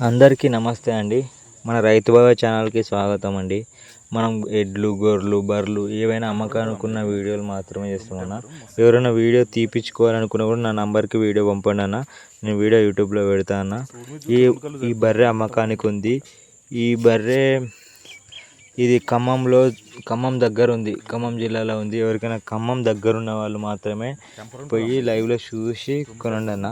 అందరికీ నమస్తే అండి. మన రైతు బాబా ఛానల్కి స్వాగతం అండి. మనం ఎడ్లు గొర్రెలు బర్రెలు ఏవైనా అమ్మకానుకున్న వీడియోలు మాత్రమే చేస్తామన్నా ఎవరైనా వీడియో తీపించుకోవాలనుకున్నా కూడా నా నంబర్కి వీడియో పంపండి అన్న. నేను వీడియో యూట్యూబ్లో పెడతా అన్న. ఈ ఈ బర్రె అమ్మకానికి ఉంది. ఈ బర్రె ఇది ఖమ్మంలో ఖమ్మం దగ్గర ఉంది ఖమ్మం జిల్లాలో ఉంది. ఎవరికైనా ఖమ్మం దగ్గర ఉన్న వాళ్ళు మాత్రమే పోయి లైవ్లో చూసి కొనండి అన్న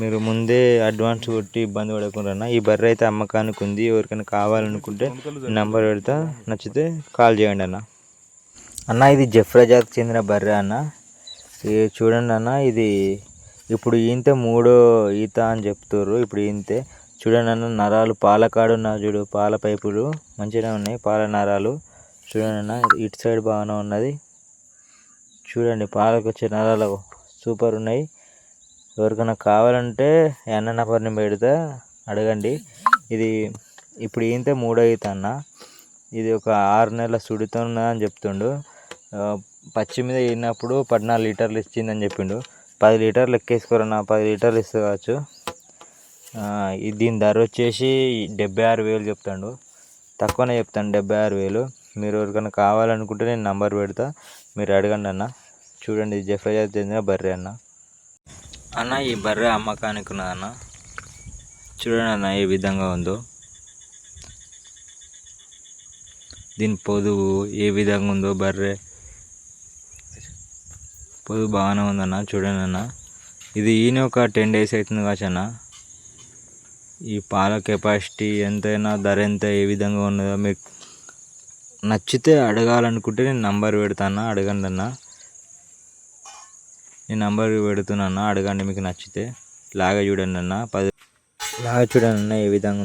మీరు ముందే అడ్వాన్స్ కొట్టి ఇబ్బంది పడకుండా అన్న ఈ బర్రె అయితే అమ్మకానికి ఉంది. ఎవరికైనా కావాలనుకుంటే నంబర్ పెడతా. నచ్చితే కాల్ చేయండి అన్న అన్న ఇది జఫ్రాజాకి చెందిన బర్రె అన్న. ఇది చూడండి అన్న ఇది ఇప్పుడు ఈంతే మూడో ఈత అని చెప్తారు ఇప్పుడు ఈంతే. చూడనన్న నరాలు పాల కాడు చూడు పాల పైపులు మంచిగా ఉన్నాయి పాల నరాలు. చూడనన్న ఇటు సైడ్ బాగానే ఉన్నది. చూడండి పాలకు వచ్చే నరాలు సూపర్ ఉన్నాయి. ఎవరికైనా కావాలంటే అన్న నంబర్ని పెడితే అడగండి. ఇది ఇప్పుడు ఈంతే మూడో ఈత అన్న ఇది ఒక ఆరు నెలల సుడితో ఉన్నదని చెప్తుండు. పచ్చి మీద ఈనప్పుడు పద్నాలుగు లీటర్లు ఇచ్చిందని చెప్పిండు. పది లీటర్లు ఎక్కేసుకోరన్న పది లీటర్లు ఇస్తే కావచ్చు. దీని ధర వచ్చేసి డెబ్బై ఆరు వేలు చెప్తాడు. తక్కువనే చెప్తాను డెబ్బై ఆరు వేలు. మీరు ఎవరికైనా కావాలనుకుంటే నేను నంబర్ పెడతా. మీరు అడగండి అన్న. చూడండి ఇది జఫ్రాజాకి చెందిన బర్రె అన్న. అన్న ఈ బర్రె అమ్మకానికి ఉన్నదన్న చూడండి అన్న ఏ విధంగా ఉందో. దీని పొదువు ఏ విధంగా ఉందో బర్రె. పొదువు బాగానే ఉందన్న. చూడండి అన్న. ఇది ఈయన ఒక టెన్ డేస్ అవుతుంది కావచ్చు అన్న. ఈ పాల కెపాసిటీ ఎంతైనా ధర ఎంత ఏ విధంగా ఉన్నదో మీకు నచ్చితే అడగాలనుకుంటే నేను నంబర్ పెడతాను అడగండి అన్న నేను నంబర్ పెడుతున్నా అడగండి మీకు నచ్చితే. లాగా చూడండి అన్న పది లాగా చూడండి అన్న ఏ విధంగా